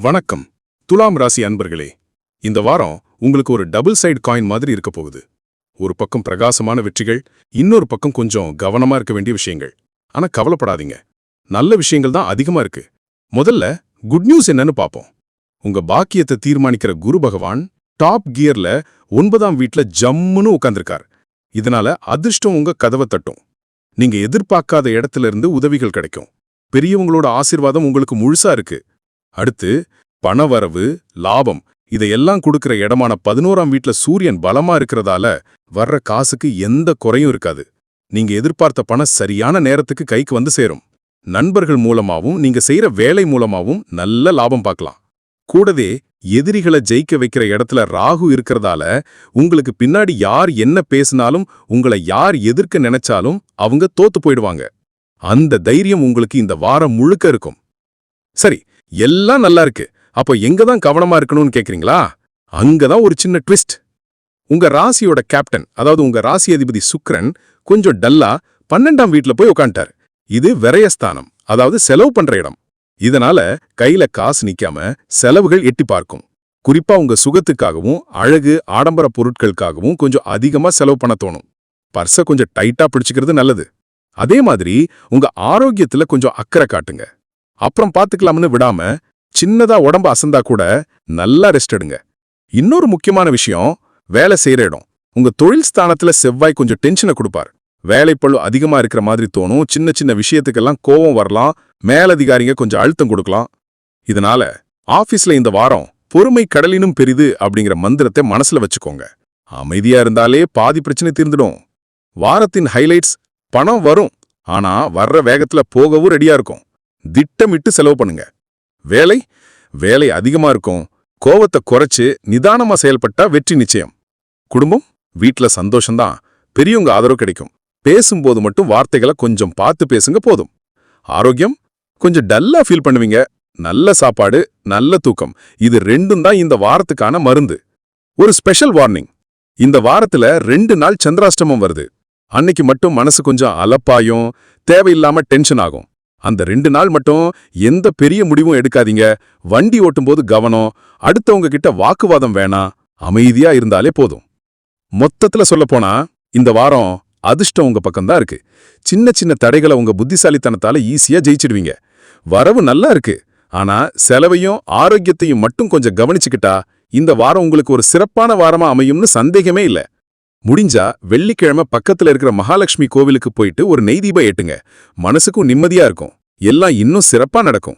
வணக்கம். துலாம் ராசி அன்பர்களே இந்த வாரம் உங்களுக்கு ஒரு டபுள் சைடு காயின் மாதிரி இருக்க போகுது. ஒரு பக்கம் பிரகாசமான வெற்றிகள் இன்னொரு பக்கம் கொஞ்சம் கவனமா இருக்க வேண்டிய விஷயங்கள். ஆனா கவலைப்படாதீங்க. நல்ல விஷயங்கள் தான் அதிகமா இருக்கு. முதல்ல குட் நியூஸ் என்னன்னு பாப்போம். உங்க பாக்கியத்தை தீர்மானிக்கிற குரு பகவான் டாப் கியர்ல ஒன்பதாம் வீட்ல ஜம்முன்னு உட்காந்துருக்கார் இதனால அதிர்ஷ்டம் உங்க கதவை தட்டும். நீங்க எதிர்பார்க்காத இடத்துல இருந்து உதவிகள் கிடைக்கும். பெரியவங்களோட ஆசீர்வாதம் உங்களுக்கு முழுசா இருக்கு. அடுத்து பணவரவு லாபம் இதையெல்லாம் கொடுக்கிற இடமான பதினோராம் வீட்ல சூரியன் பலமா இருக்கிறதால வர்ற காசுக்கு எந்த குறையும் இருக்காது. நீங்க எதிர்பார்த்த பணம் சரியான நேரத்துக்கு கைக்கு வந்து சேரும். நண்பர்கள் மூலமாவும் நீங்க செய்யற வேலை மூலமாவும் நல்ல லாபம் பார்க்கலாம். கூடவே எதிரிகளை ஜெயிக்க வைக்கிற இடத்துல ராகு இருக்கிறதால உங்களுக்கு பின்னாடி யார் என்ன பேசினாலும் உங்களை யார் எதிர்க்க நினைச்சாலும் அவங்க தோத்து போயிடுவாங்க. அந்த தைரியம் உங்களுக்கு இந்த வாரம் முழுக்க இருக்கும். சரி எல்லாம் நல்லா இருக்கு. அப்போ எங்க தான் கவனமா இருக்கணும்னு கேக்குறீங்களா? அங்கதான் ஒரு சின்ன ட்விஸ்ட் உங்க ராசியோட கேப்டன் அதாவது உங்க ராசி அதிபதி சுக்ரன் கொஞ்சம் டல்லா பன்னெண்டாம் வீட்ல போய் உக்காண்டார் இது விரயஸ்தானம் அதாவது செலவு பண்ற இடம். இதனால கையில காசு நிக்காம செலவுகள் எட்டி பார்க்கும். குறிப்பா உங்க சுகத்துக்காகவும் அழகு ஆடம்பர பொருட்களுக்காகவும் கொஞ்சம் அதிகமா செலவு பண்ண தோணும். பர்ச கொஞ்சம் டைட்டா பிடிச்சுக்கிறது நல்லது. அதே மாதிரி உங்க ஆரோக்கியத்துல கொஞ்சம் அக்கறை காட்டுங்க. அப்புறம் பாத்துக்கலாம்னு விடாம சின்னதா உடம்பு அசந்தா கூட நல்லா ரெஸ்ட் எடுங்க. இன்னொரு முக்கியமான விஷயம் வேலை செய்யற இடம். உங்க தொழில் ஸ்தானத்துல செவ்வாய் கொஞ்சம் டென்ஷனை கொடுப்பார். வேலைப்பழு அதிகமா இருக்கிற மாதிரி தோணும் சின்ன சின்ன விஷயத்துக்கெல்லாம் கோவம் வரலாம் மேலதிகாரிங்க கொஞ்சம் அழுத்தம் கொடுக்கலாம். இதனால ஆபீஸ்ல இந்த வாரம் பொறுமை கடலினும் பெரிது அப்படிங்கிற மந்திரத்தை மனசுல வச்சுக்கோங்க. அமைதியா இருந்தாலே பாதி பிரச்சனை தீர்ந்துடும். வாரத்தின் ஹைலைட்ஸ் பணம் வரும் ஆனா வர்ற வேகத்துல போகவும் ரெடியா இருக்கும். திட்டமிட்டு செலவு பண்ணுங்க. வேலை வேலை அதிகமா இருக்கும். கோவத்தை குறைச்சு நிதானமா செயல்பட்டா வெற்றி நிச்சயம். குடும்பம் வீட்ல சந்தோஷம்தான். பெரியவங்க ஆதரவு கிடைக்கும். பேசும்போது மட்டும் வார்த்தைகளை கொஞ்சம் பார்த்து பேசுங்க போதும். ஆரோக்கியம் கொஞ்சம் டல்லா ஃபீல் பண்ணுவீங்க. நல்ல சாப்பாடு நல்ல தூக்கம். இது ரெண்டும் தான் இந்த வாரத்துக்கான மருந்து. ஒரு ஸ்பெஷல் வார்னிங் இந்த வாரத்துல ரெண்டு நாள் சந்திராஷ்டமம் வருது. அன்னைக்கு மட்டும் மனசு கொஞ்சம் அலப்பாயும் தேவையில்லாம டென்ஷன் ஆகும். அந்த ரெண்டு நாள் மட்டும் எந்த பெரிய முடிவும் எடுக்காதீங்க. வண்டி ஓட்டும்போது கவனம் அடுத்தவங்க கிட்ட வாக்குவாதம் வேணாம் அமைதியா இருந்தாலே போதும். மொத்தத்துல சொல்லப்போனா இந்த வாரம் அதிர்ஷ்டம் உங்க பக்கம்தான் இருக்கு. சின்ன சின்ன தடைகளை உங்க புத்திசாலித்தனத்தால ஈஸியா ஜெயிச்சிடுவீங்க. வரவு நல்லா இருக்கு. ஆனா செலவையும் ஆரோக்கியத்தையும் மட்டும் கொஞ்சம் கவனிச்சுக்கிட்டா இந்த வாரம் உங்களுக்கு ஒரு சிறப்பான வாரமா அமையும்னு சந்தேகமே இல்ல. முடிஞ்சா வெள்ளிக்கிழமை பக்கத்துல இருக்கிற மகாலட்சுமி கோவிலுக்கு போயிட்டு ஒரு நெய் தீபம் ஏட்டுங்க. மனசுக்கும் நிம்மதியா இருக்கும். எல்லாம் இன்னும் சிறப்பா நடக்கும்.